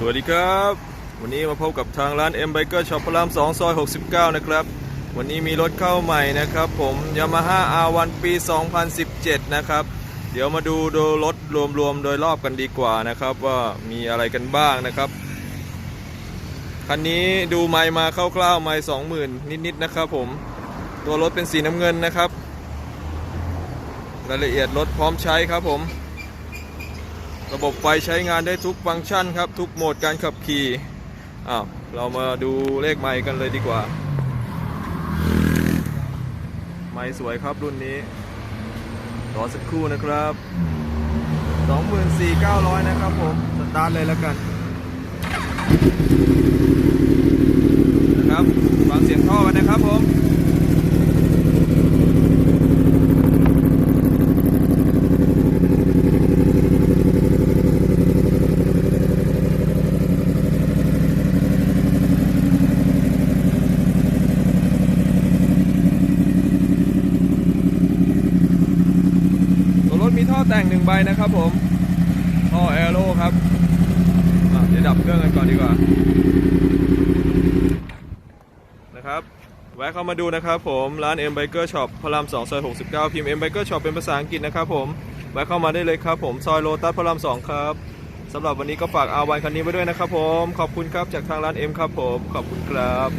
สวัสดีครับ วันนี้มาพบกับทางร้าน M Biker Shop พระราม 2 ซอย 69 นะครับ วันนี้มีรถเข้าใหม่นะครับผม Yamaha R1 ปี 2017 นะครับ เดี๋ยวมาดูดยรถรวมๆ โดยรอบกันดีกว่านะครับ ว่ามีอะไรกันบ้างนะครับ คันนี้ดูไมล์มาคร่าวๆ ไมล์20,000 นิดๆ นะครับผม ตัวรถเป็นสีน้ำเงินนะครับ รายละเอียดรถพร้อมใช้ครับผม ระบบไฟใช้งานได้ทุกฟังก์ชันครับ ทุกโหมดการขับขี่อ้าวเรามาดูเลขไมค์กันเลยดีกว่า ไมค์สวยครับรุ่นนี้รอสักครู่นะครับ 24,900 นะครับผม สตาร์ทเลยแล้วกัน นะครับ ฟังเสียงท่อกันนะครับผม ตัวรถมีท่ อแต่งหนึ่งใบนะครับผมท่อแอโร่ครับอะเดี๋ยวดับเครื่องกันก่อนดีกว่า นะครับ แวะเข้ามาดูนะครับผมร้าน M Biker Shop พระราม2ซอย69 พิมพ์ M Biker Shop เป็นภาษาอังกฤษนะครับผมแวะเข้ามาได้เลยครับผมซอยโลตัสพระราม 2 ครับสำหรับวันนี้ก็ฝากอาวันคันนี้ไว้ด้วยนะครับผม ขอบคุณครับจากทางร้าน M ครับผม ขอบคุณครับ